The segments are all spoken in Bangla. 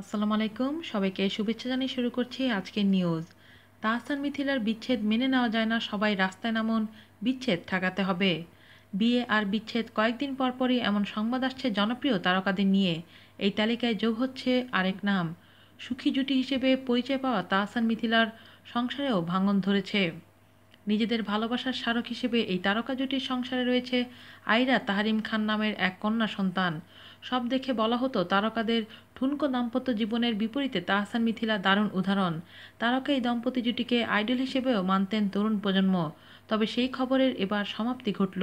আসসালামু আলাইকুম। সবাইকে শুভেচ্ছা জানিয়ে শুরু করছি আজকের নিউজ। তাহসান মিথিলার বিচ্ছেদ মেনে নেওয়া যায় না, সবাই রাস্তায় নামুন, বিচ্ছেদ ঠেকাতে হবে। বিয়ে আর বিচ্ছেদ কয়েকদিন পর পরই এমন সংবাদ আসছে জনপ্রিয় তারকাদের নিয়ে। এই তালিকায় যোগ হচ্ছে আরেক নাম। সুখী জুটি হিসেবে পরিচয় পাওয়া তাহসান মিথিলার সংসারেও ভাঙন ধরেছে। নিজেদের ভালোবাসার স্মারক হিসেবে এই তারকা জুটির সংসারে রয়েছে আইরা তাহারিম খান নামের এক কন্যা সন্তান। সব দেখে বলা হতো, তারকাদের ঠুনকো দাম্পত্য জীবনের বিপরীতে তাহসান মিথিলা দারুণ উদাহরণ। তারকা এই দম্পতি জুটিকে আইডল হিসেবেও মানতেন তরুণ প্রজন্ম। তবে সেই খবরের এবার সমাপ্তি ঘটল।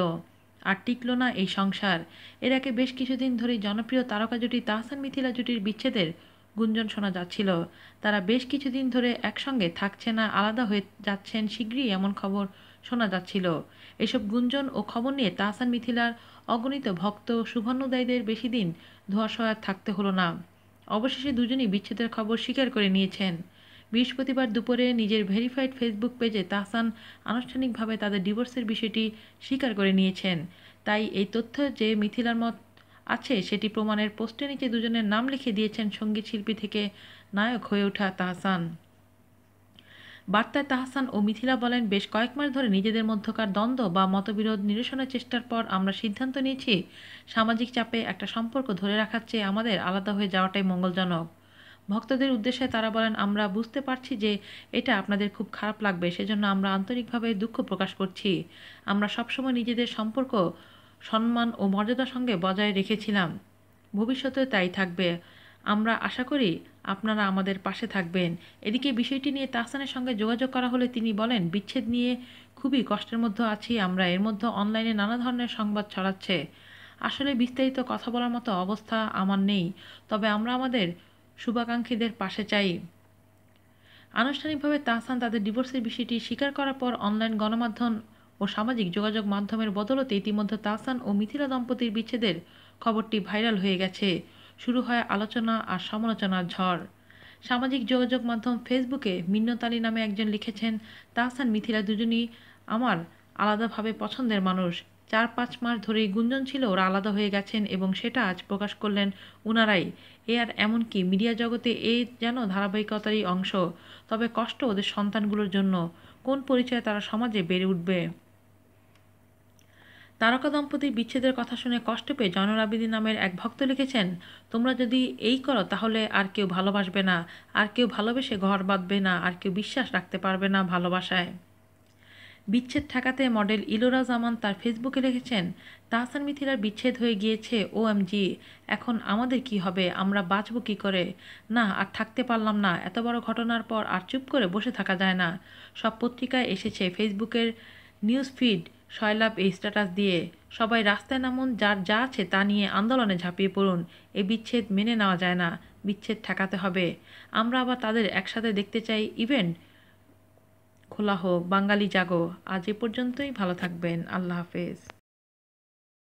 আর টিকল না এই সংসার। এর আগে বেশ কিছুদিন ধরেই জনপ্রিয় তারকা জুটি তাহসান মিথিলা জুটির বিচ্ছেদের গুঞ্জন শোনা যাচ্ছিল। তারা বেশ কিছুদিন ধরে একসঙ্গে থাকছে না, আলাদা হয়ে যাচ্ছেন শীঘ্রই এমন খবর শোনা যাচ্ছিল। এসব গুঞ্জন ও খবর নিয়ে তাহসান মিথিলার অগণিত ভক্ত শুভানুদায়ীদের বেশি দিন ধোয়াশয়া থাকতে হলো না। অবশেষে দুজনই বিচ্ছেদের খবর স্বীকার করে নিয়েছেন। বৃহস্পতিবার দুপুরে নিজের ভেরিফাইড ফেসবুক পেজে তাহসান আনুষ্ঠানিকভাবে তাদের ডিভোর্সের বিষয়টি স্বীকার করে নিয়েছেন। তাই এই তথ্য যে মিথিলার মত আছে সেটি প্রমাণের পোস্টে নিচে দুজনের নাম লিখে দিয়েছেন সংগীত শিল্পী থেকে নায়ক হয়ে ওঠা তাহসান। বার্তায় তাহসান ও মিথিলা বলেন, বেশ কয়েক মাস ধরে নিজেদের মধ্যকার দ্বন্দ্ব বা মতবিরোধ নিরসনের চেষ্টার পর আমরা সিদ্ধান্ত নিয়েছি, সামাজিক চাপে একটা সম্পর্ক ধরে রাখার চেয়ে আমাদের আলাদা হয়ে যাওয়াটাই মঙ্গলজনক। ভক্তদের উদ্দেশ্যে তারা বলেন, আমরা বুঝতে পারছি যে এটা আপনাদের খুব খারাপ লাগবে, সেজন্য আমরা আন্তরিকভাবে দুঃখ প্রকাশ করছি। আমরা সবসময় নিজেদের সম্পর্ক, সম্মান ও মর্যাদার সঙ্গে বজায় রেখেছিলাম। ভবিষ্যতে তাই থাকবে। আমরা আশা করি আপনারা আমাদের পাশে থাকবেন। এদিকে বিষয়টি নিয়ে তাহসানের সঙ্গে যোগাযোগ করা হলে তিনি বলেন, বিচ্ছেদ নিয়ে খুবই কষ্টের মধ্যে আছি আমরা, এর মধ্যে অনলাইনে নানা ধরনের সংবাদ ছড়াচ্ছে। আসলে বিস্তারিত কথা বলার মতো অবস্থা আমার নেই, তবে আমরা আমাদের শুভাকাঙ্ক্ষীদের পাশে চাই। আনুষ্ঠানিকভাবে তাহসান তাদের ডিভোর্সের বিষয়টি স্বীকার করার পর অনলাইন গণমাধ্যম ও সামাজিক যোগাযোগ মাধ্যমের বদলতে ইতিমধ্যে তাহসান ও মিথিলা দম্পতির বিচ্ছেদের খবরটি ভাইরাল হয়ে গেছে। শুরু হয় আলোচনা আর সমালোচনার ঝড়। সামাজিক যোগাযোগ মাধ্যম ফেসবুকে মিন্নতালি নামে একজন লিখেছেন, তাহসান মিথিলা দুজনই আমার আলাদাভাবে পছন্দের মানুষ। চার পাঁচ মাস ধরেই গুঞ্জন ছিল ওরা আলাদা হয়ে গেছেন এবং সেটা আজ প্রকাশ করলেন উনারাই। এ আর এমনকি মিডিয়া জগতে এ যেন ধারাবাহিকতারই অংশ। তবে কষ্ট ওদের সন্তানগুলোর জন্য। কোন পরিচয়ে তারা সমাজে বেড়ে উঠবে? তারকা দম্পতির বিচ্ছেদের কথা শুনে কষ্ট পেয়ে জনরাবিদি নামের এক ভক্ত লিখেছেন, তোমরা যদি এই করো, তাহলে আর কেউ ভালোবাসবে না, আর কেউ ভালোবেসে ঘর বাঁধবে না, আর কেউ বিশ্বাস রাখতে পারবে না ভালোবাসায়। বিচ্ছেদ ঠেকাতে মডেল ইলোরা জামান তার ফেসবুকে লিখেছেন, তাহসান মিথিলার বিচ্ছেদ হয়ে গিয়েছে ও এম জি এখন আমাদের কি হবে, আমরা বাঁচব কি করে? না, আর থাকতে পারলাম না, এত বড় ঘটনার পর আর চুপ করে বসে থাকা যায় না। সব পত্রিকায় এসেছে ফেসবুকের নিউজ ফিড সয়লাভ এই স্ট্যাটাস দিয়ে, সবাই রাস্তায় নামুন, যার যা আছে তা নিয়ে আন্দোলনে ঝাঁপিয়ে পড়ুন। এ বিচ্ছেদ মেনে নেওয়া যায় না, বিচ্ছেদ ঠেকাতে হবে। আমরা আবার তাদের একসাথে দেখতে চাই ইভেন্ট খোলা হোক, বাঙালি জাগো। আজ এ পর্যন্তই, ভালো থাকবেন, আল্লাহ হাফেজ।